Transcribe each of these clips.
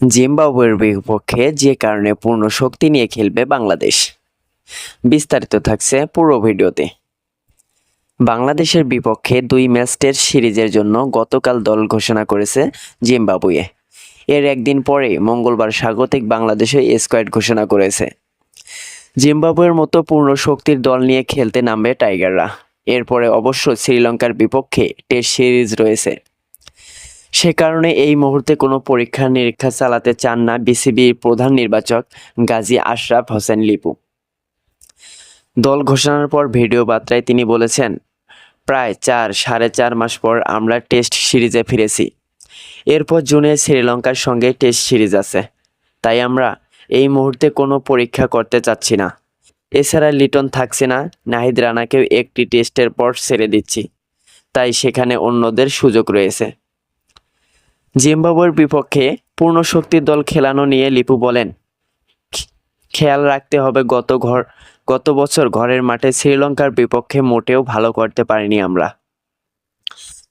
জিম্বাবুয়ের বিপক্ষে যে কারণে পূর্ণ শক্তি নিয়ে খেলবে বাংলাদেশ। বিস্তারিত থাকছে পুরো ভিডিওতে। বাংলাদেশের বিপক্ষে দুই ম্যাচ টেস্ট সিরিজের জন্য গতকাল দল ঘোষণা করেছে জিম্বাবুয়ে। এর একদিন পরে মঙ্গলবার স্বাগতিক বাংলাদেশে স্কোয়াড ঘোষণা করেছে। জিম্বাবুয়ের মতো পূর্ণ শক্তির দল নিয়ে খেলতে নামবে টাইগাররা। এরপরে অবশ্য শ্রীলঙ্কার বিপক্ষে টেস্ট সিরিজ রয়েছে। সে কারণে এই মুহূর্তে কোনো পরীক্ষা নিরীক্ষা চালাতে চান না বিসিবির প্রধান নির্বাচক গাজী আশরাফ হোসেন লিপু। দল ঘোষণার পর ভিডিও বার্তায় তিনি বলেছেন, প্রায় চার, সাড়ে চার মাস পর আমরা টেস্ট সিরিজে ফিরেছি। এরপর জুনে শ্রীলঙ্কার সঙ্গে টেস্ট সিরিজ আছে। তাই আমরা এই মুহূর্তে কোনো পরীক্ষা করতে চাচ্ছি না। এছাড়া লিটন থাকছে না, নাহিদ রানাকেও একটি টেস্টের পর ছেড়ে দিচ্ছি। তাই সেখানে অন্যদের সুযোগ রয়েছে। জিম্বাবুয়ের বিপক্ষে পূর্ণ শক্তির দল খেলানো নিয়ে লিপু বলেন, খেয়াল রাখতে হবে গত ঘর, গত বছর ঘরের মাঠে শ্রীলঙ্কার বিপক্ষে মোটেও ভালো করতে পারিনি আমরা।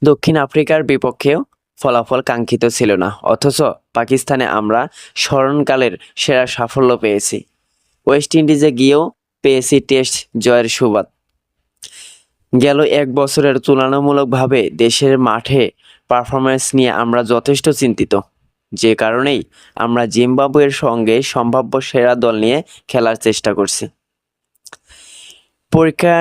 দক্ষিণ আফ্রিকার বিপক্ষেও ফলাফল কাঙ্ক্ষিত ছিল না, অথচ পাকিস্তানে আমরা স্মরণকালের সেরা সাফল্য পেয়েছি। ওয়েস্ট ইন্ডিজে গিয়েও পেয়েছি টেস্ট জয়ের সুবাদ। গেল এক বছরের তুলনামূলকভাবে দেশের মাঠে পারফরমেন্স নিয়ে আমরা যথেষ্ট চিন্তিত। যে কারণেই আমরা জিম্বাবুয়ের সঙ্গে সম্ভাব্য সেরা দল নিয়ে খেলার চেষ্টা করছি। পরীক্ষা